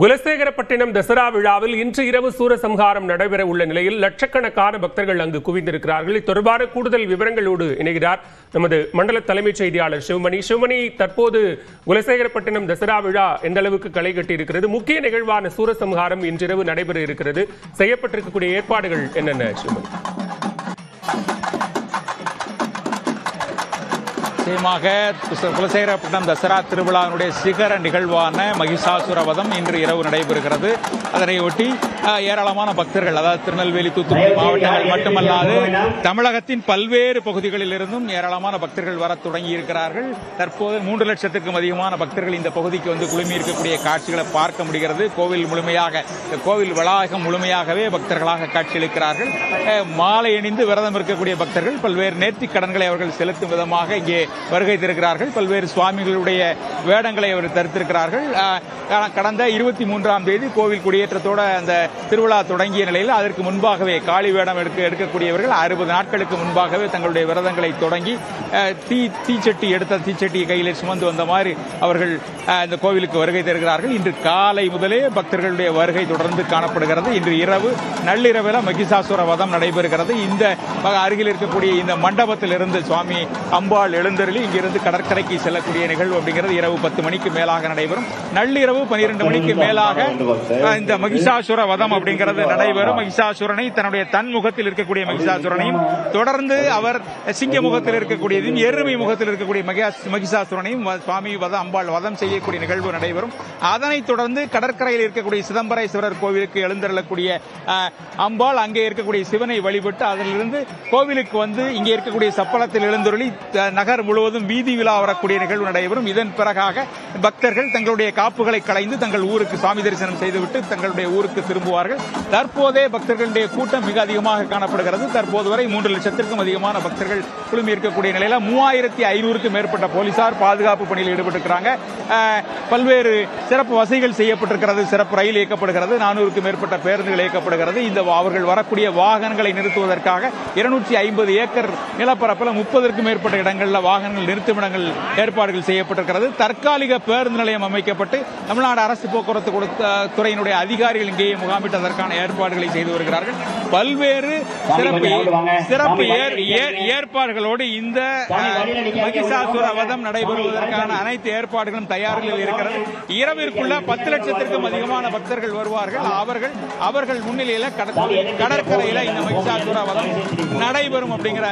குலசேகரப்பட்டினம் தசரா விழாவில் இன்று இரவு சூரசம்ஹாரம் நடைபெற உள்ள நிலையில் லட்சக்கணக்கான பக்தர்கள் அங்கு குவிந்திருக்கிறார்கள். இது தொடர்பான கூடுதல் விவரங்களோடு இணைகிறார் நமது மண்டல தலைமைச் செய்தியாளர் சிவமணி. சிவமணி தற்போது குலசேகரப்பட்டினம் தசரா விழா எந்த அளவுக்கு களை கட்டியிருக்கிறது? முக்கிய நிகழ்வான சூரசம்ஹாரம் இன்றிரவு நடைபெற இருக்கிறது. செய்யப்பட்டிருக்கக்கூடிய ஏற்பாடுகள் என்னென்ன சிவமணி? நிச்சயமாக குலசேகரப்பட்டினம் தசரா திருவிழாவினுடைய சிகர நிகழ்வான மகிஷாசுர வதம் இன்று இரவு நடைபெறுகிறது. அதனையொட்டி ஏராளமான பக்தர்கள் அதாவது திருநெல்வேலி தூத்துக்குடி மாவட்டங்கள் மட்டுமல்லாது தமிழகத்தின் பல்வேறு பகுதிகளில் இருந்தும் ஏராளமான பக்தர்கள் வர தொடங்கி இருக்கிறார்கள் தற்போது மூன்று லட்சத்துக்கும் அதிகமான பக்தர்கள் இந்த பகுதிக்கு வந்து குழுமி இருக்கக்கூடிய காட்சிகளை பார்க்க முடிகிறது. கோவில் முழுமையாக இந்த கோவில் வளாகம் முழுமையாகவே பக்தர்களாக காட்சியளிக்கிறார்கள். மாலை அணிந்து விரதம் இருக்கக்கூடிய பக்தர்கள் பல்வேறு நேர்த்திக் கடன்களை அவர்கள் செலுத்தும் விதமாக இங்கே வருகை தருகிறார்கள். பல்வேறு சுவாமிகளுடைய வேடங்களை அவர் தரித்திருக்கிறார்கள். கடந்த இருபத்தி மூன்றாம் தேதி கோவில் குடியேற்றத்தோட அந்த திருவிழா தொடங்கிய நிலையில் அதற்கு முன்பாகவே காளி வேடம் எடுக்க எடுக்கக்கூடியவர்கள் அறுபது நாட்களுக்கு முன்பாகவே தங்களுடைய விரதங்களை தொடங்கி தீ தீச்சட்டி எடுத்த தீச்சட்டியை கையில் சுமந்து வந்த மாதிரி அவர்கள் இந்த கோவிலுக்கு வருகை தருகிறார்கள். இன்று காலை முதலே பக்தர்களுடைய வருகை தொடர்ந்து காணப்படுகிறது. இன்று இரவு நள்ளிரவில் மகிஷாசுர வதம் நடைபெறுகிறது. இந்த அருகில் இருக்கக்கூடிய இந்த மண்டபத்திலிருந்து சுவாமி அம்பாள் எழுந்தருளி இங்கிருந்து கடற்கரைக்கு செல்லக்கூடிய நிகழ்வு அப்படிங்கிறது இரவு பத்து மணிக்கு மேலாக நடைபெறும். நள்ளிரவு பனிரெண்டு மணிக்கு மேலாக இந்த மகிஷாசுர வதம் அப்படிங்கிறது நடைபெறும். மகிஷாசுரனை தன்னுடைய தன் முகத்தில் இருக்கக்கூடிய மகிஷாசுரனையும் தொடர்ந்து அவர் சிங்க முகத்தில் இருக்கக்கூடியதையும் எருமை முகத்தில் இருக்கக்கூடிய மகிஷா- மகிஷாசுரனையும் சுவாமி வத அம்பாள் வதம் செய்யக்கூடிய நிகழ்வு நடைபெறும். அதனைத் தொடர்ந்து கடற்கரையில் இருக்கக்கூடிய சிதம்பரேஸ்வரர் கோவிலுக்கு எழுந்தருளக்கூடிய அம்பாள் அங்கே இருக்கக்கூடிய சிவனை வழிபட்டு அதிலிருந்து கோவிலுக்கு வந்து இங்கே இருக்கக்கூடிய சப்பளத்தில் எழுந்தருளி நகர் முழுவதும் வீதி விழா வரக்கூடிய நிகழ்வு நடைபெறும். இதன் பிறகாக பக்தர்கள் தங்களுடைய காப்புகளை களைந்து தங்கள் ஊருக்கு சாமி தரிசனம் செய்துவிட்டு தங்களுடைய ஊருக்கு திரும்புவார்கள். தற்போதே பக்தர்களுடைய கூட்டம் மிக அதிகமாக காணப்படுகிறது. தற்போது வரை மூன்று லட்சத்திற்கும் அதிகமான பக்தர்கள் குழுமி இருக்கக்கூடிய நிலையில மூவாயிரத்தி ஐநூறுக்கும் மேற்பட்ட போலீசார் பாதுகாப்பு பணியில் ஈடுபட்டிருக்கிறாங்க. அஹ், பல்வேறு சிறப்பு வசதிகள் செய்யப்பட்டிருக்கிறது. சிறப்பு ரயில் இயக்கப்படுகிறது. நானூறுக்கும் மேற்பட்ட பேருந்துகள் இயக்கப்படுகிறது. இந்த அவர்கள் வரக்கூடிய வாகனங்களை நிறுத்துவதற்காக இருநூற்றி ஐம்பது ஏக்கர் நிலப்பரப்பில் முப்பதற்கும் மேற்பட்ட இடங்களில் வாகனங்கள் நிறுத்துமிடங்கள் ஏற்பாடுகள் செய்யப்பட்டிருக்கிறது. தற்காலிக பேருந்து நிலையம் அமைக்கப்பட்டு தமிழ்நாடு அரசு போக்குவரத்து கொடுத்த துறையினுடைய அதிகாரிகள் இங்கேயே முகாமிட்டு அதற்கான ஏற்பாடுகளை செய்து வருகிறார்கள். பல்வேறு சிறப்பு சிறப்பு ஏற்- ஏற்- ஏற்பாடுகளோடு இந்த மகிஷாசுர வதம் நடைபெறுவதற்கான அனைத்து ஏற்பாடுகளும் தயாரில் இருக்கிறது. இரவிற்குள்ள பத்து லட்சத்திற்கும் அதிகமான பக்தர்கள் வருவார்கள். அவர்கள் அவர்கள் முன்னிலையில கட- கடற்கரையில இந்த மகிஷாசுர வதம் நடைபெறும் அப்படிங்கிற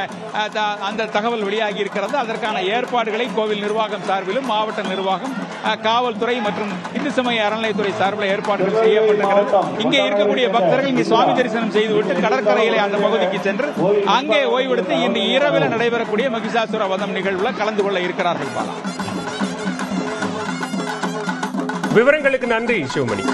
அந்த தகவல் வெளியாகி இருக்கிறது. அதற்கான ஏற்பாடுகளை கோவில் நிர்வாகம் சார்பிலும் மாவட்ட நிர்வாகம் அஹ், காவல்துறை மற்றும் இந்து சமய அறநிலையத்துறை சார்பில் ஏற்பாடுகள் செய்யப்பட்டிருக்கிறது. இங்கே இருக்கக்கூடிய பக்தர்கள் இங்கே சுவாமி தரிசனம் செய்துவிட்டு கடற்கரையிலே அந்த பகுதிக்கு சென்று அங்கே ஓய்வெடுத்து இன்று இரவில் நடைபெறக்கூடிய மகிஷாசுர வதம் நிகழ்வுல கலந்து கொள்ள இருக்கிறார்கள் பாலா. விவரங்களுக்கு நன்றி சிவமணி.